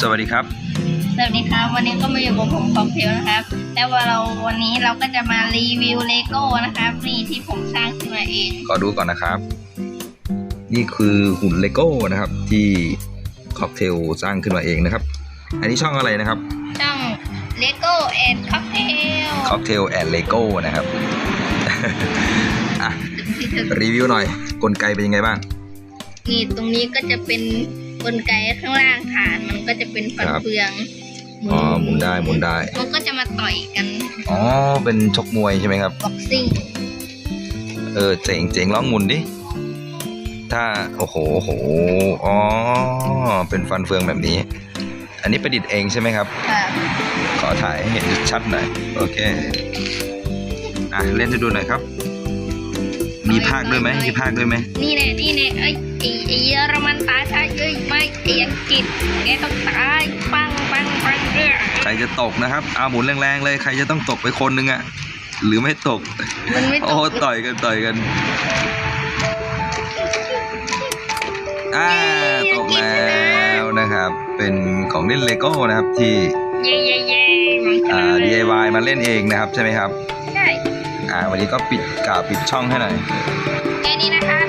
สวัสดีครับ สวัสดีครับ วันนี้ก็มาอยู่กับผมของเพลนะครับแต่ว่าเราวันนี้เราก็จะมารีวิวเลโก้นะครับ นี่ที่ผมสร้างขึ้นมาเองขอดูก่อนนะครับ นี่คือหุ่นเลโก้นะครับ ที่ค็อกเทลสร้างขึ้นมาเองนะครับ อันนี้ช่องอะไรนะครับ ช่องเลโก้แอนค็อกเทลค็อกเทลแอนเลโก้นะครับ อะ รีวิวหน่อย กลไกเป็นยังไงบ้าง นี่ตรงนี้ก็จะเป็นกลไกข้างล่างฐานมันก็จะ เป็นฟันครับเฟืองอ๋อหมุนได้หมุนได้มันก็จะมาต่อยกันอ๋อเป็นชกมวยใช่ไหมครับบ็อกซิ่งเออเจ๋งเจ๋งลองหมุนดิถ้าโอ้โหโอ้โหอ๋อเป็นฟันเฟืองแบบนี้ อันนี้ประดิษฐ์เองใช่ไหมครับค่ะขอถ่ายให้เห็นชัดๆหน่อยโอเคอะเล่นให้ดูหน่อยครับ มีภาคด้วยไหมมีภาคด้วยไหมนี่แน่นี่แน่เอ้ยไอ้ไอ้เยอรมันตายใช่เอ้ย ไม่ไอ้อังกฤษแกต้องตายปังปังปังเรื่อใครจะตกนะครับเอาหมุนแรงๆเลยใครจะต้องตกไปคนนึงอะหรือไม่ตกมันไม่ตโอ้กต่อยกันต่อยกันอ่าตกแล้วนะครับ เป็นของเล่นเลโก้นะครับที่เย่เย่เย่มันชอ่านะเลย DIY มาเล่นเองนะครับใช่ไหมครับ ใช่ อ่า วันนี้ก็ปิดกล่าวปิดช่องให้หน่อยแค่นี้นะครับ